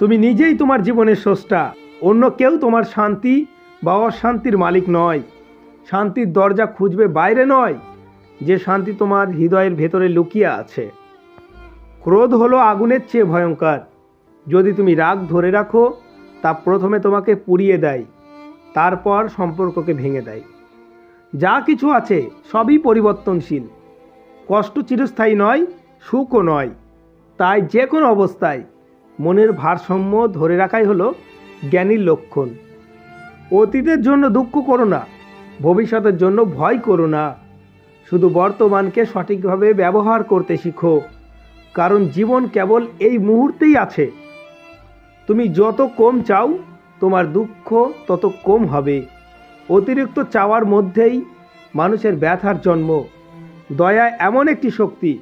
তুমি নিজেই তোমার জীবনের স্রষ্টা। অন্য কেউ তোমার শান্তি বা অশান্তির মালিক নয়। শান্তির দরজা খুঁজবে বাইরে নয়, যে শান্তি তোমার হৃদয়ের ভেতরে লুকিয়ে আছে। ক্রোধ হলো আগুনের চেয়ে ভয়ঙ্কর। যদি তুমি রাগ ধরে রাখো, তা প্রথমে তোমাকে পুড়িয়ে দেয়, তারপর সম্পর্ককে ভেঙে দেয়। যা কিছু আছে, সবই পরিবর্তনশীল। কষ্ট চিরস্থায়ী নয়, সুখও নয়। তাই যে কোনো অবস্থায় মনের ভারসাম্য ধরে রাখাই হলো জ্ঞানীর লক্ষণ। অতীতের জন্য দুঃখ করো না, ভবিষ্যতের জন্য ভয় করো না। শুধু বর্তমানকে সঠিকভাবে ব্যবহার করতে শিখো, কারণ জীবন কেবল এই মুহূর্তেই আছে। তুমি যত কম চাও, তোমার দুঃখ তত কম হবে। অতিরিক্ত চাওয়ার মধ্যেই মানুষের ব্যথার জন্ম। দয়া এমন একটি শক্তি,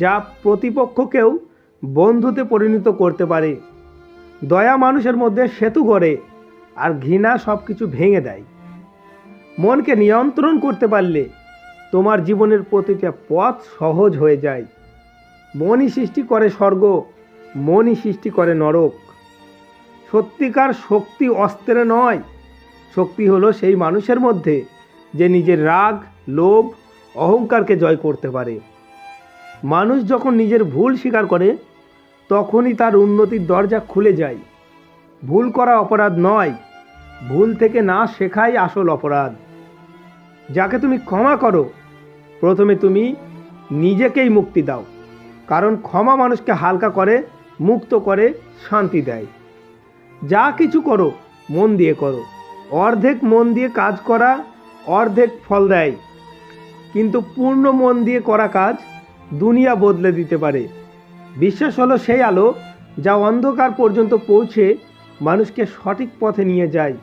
যা প্রতিপক্ষকেও বন্ধুতে পরিণত করতে পারে। দয়া মানুষের মধ্যে সেতু করে আর ঘৃণা সব কিছু ভেঙে দেয়। মনকে নিয়ন্ত্রণ করতে পারলে তোমার জীবনের প্রতিটা পথ সহজ হয়ে যায়। মনই সৃষ্টি করে স্বর্গ, মনই সৃষ্টি করে নরক। সত্যিকার শক্তি অস্ত্রে নয়, শক্তি হলো সেই মানুষের মধ্যে যে নিজের রাগ, লোভ, অহংকারকে জয় করতে পারে। মানুষ যখন নিজের ভুল স্বীকার করে তখনই তার উন্নতির দরজা খুলে যায়। ভুল করা অপরাধ নয়, ভুল থেকে না শেখাই আসল অপরাধ। যাকে তুমি ক্ষমা করো, প্রথমে তুমি নিজেকেই মুক্তি দাও, কারণ ক্ষমা মানুষকে হালকা করে, মুক্ত করে, শান্তি দেয়। যা কিছু করো, মন দিয়ে করো। অর্ধেক মন দিয়ে কাজ করা, অর্ধেক ফল দেয়। কিন্তু পূর্ণ মন দিয়ে করা কাজ দুনিয়া বদলে দিতে পারে। বিশ্বাস হলো সেই আলো যা অন্ধকার পর্যন্ত পৌঁছে মানুষকে সঠিক পথে নিয়ে যায়।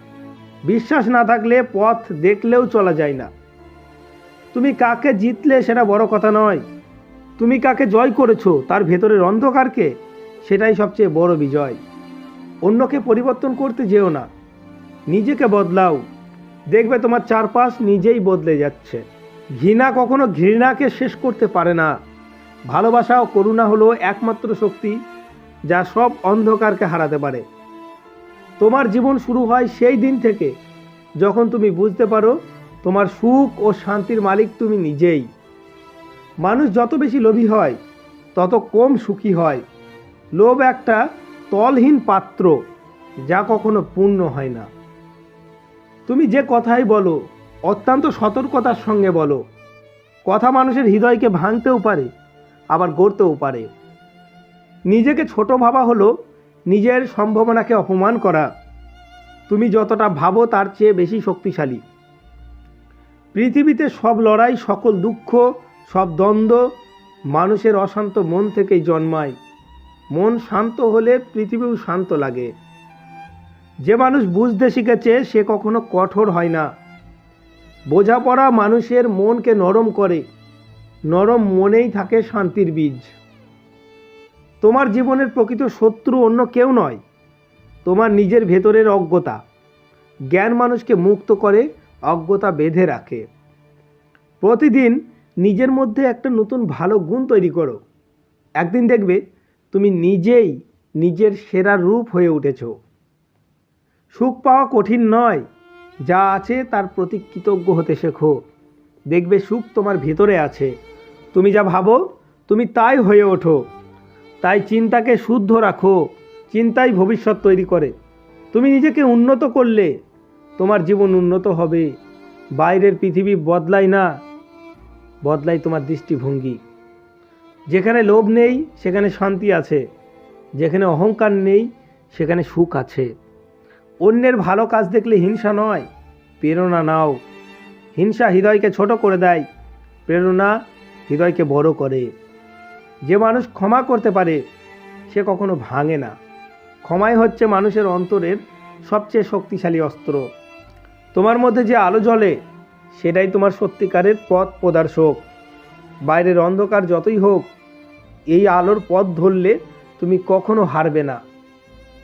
বিশ্বাস না থাকলে পথ দেখলেও চলা যায় না। তুমি কাকে জিতলে সেটা বড় কথা নয়। তুমি কাকে জয় করেছ তার ভেতরের অন্ধকারকে সেটাই সবচেয়ে বড় বিজয়। অন্যকে পরিবর্তন করতে যেও না। নিজেকে বদলাও। দেখবে তোমার চারপাশ নিজেই বদলে যাচ্ছে। ঘৃণা কখনো ঘৃণাকে শেষ করতে পারে না। ভালোবাসা ও করুণা হলো একমাত্র শক্তি যা সব অন্ধকারকে হারাতে পারে। তোমার জীবন শুরু হয় সেই দিন থেকে। যখন তুমি বুঝতে পারো, তোমার সুখ ও শান্তির মালিক তুমি নিজেই। মানুষ যত বেশি লোভী হয়, তত কম সুখী হয়। লোভ একটা তলহীন পাত্র যা কখনো পূর্ণ হয় না। তুমি যে কথাই বলো, অত্যন্ত সতর্কতার সঙ্গে বলো। কথা মানুষের হৃদয়কে ভাঙতেও পারে। আবার গড়তেও পারে। নিজেকে ছোট ভাবা হলো নিজের সম্ভাবনাকে অপমান করা। তুমি যতটা ভাবো তার চেয়ে বেশি শক্তিশালী। পৃথিবীতে সব লড়াই, সকল দুঃখ, সব দ্বন্দ্ব মানুষের অশান্ত মন থেকেই জন্মায়। মন শান্ত হলে পৃথিবীও শান্ত লাগে। যে মানুষ বুঝতে শিখেছে সে কখনো কঠোর হয় না। বোঝাপড়া মানুষের মনকে নরম করে। নরম মনেই থাকে শান্তির বীজ। তোমার জীবনের প্রকৃত শত্রু অন্য কেউ নয়, তোমার নিজের ভেতরের অজ্ঞতা। জ্ঞান মানুষকে মুক্ত করে, অজ্ঞতা বেঁধে রাখে। প্রতিদিন নিজের মধ্যে একটা নতুন ভালো গুণ তৈরি করো। একদিন দেখবে তুমি নিজেই নিজের সেরা রূপ হয়ে উঠেছ। সুখ পাওয়া কঠিন নয়, যা আছে তার প্রতি কৃতজ্ঞ হতে শেখো। দেখবে সুখ তোমার ভেতরে আছে। তুমি যা ভাবো, তুমি তাই হয়ে ওঠো। তাই চিন্তাকে শুদ্ধ রাখো, চিন্তাই ভবিষ্যৎ তৈরি করে। তুমি নিজেকে উন্নত করলে, তোমার জীবন উন্নত হবে। বাইরের পৃথিবী বদলায় না, বদলায় তোমার দৃষ্টিভঙ্গি। যেখানে লোভ নেই, সেখানে শান্তি আছে। যেখানে অহংকার নেই, সেখানে সুখ আছে। অন্যের ভালো কাজ দেখলে হিংসা নয়, প্রেরণা নাও। হিংসা হৃদয়কে ছোট করে দেয়। প্রেরণা হৃদয়কে বড় করে। যে মানুষ ক্ষমা করতে পারে, সে কখনো ভাঙে না। ক্ষমাই হচ্ছে মানুষের অন্তরের সবচেয়ে শক্তিশালী অস্ত্র। তোমার মধ্যে যে আলো জ্বলে, সেটাই তোমার সত্যিকারের পথ প্রদর্শক। বাইরের অন্ধকার যতই হোক, এই আলোর পথ ধরলে তুমি কখনো হারবে না।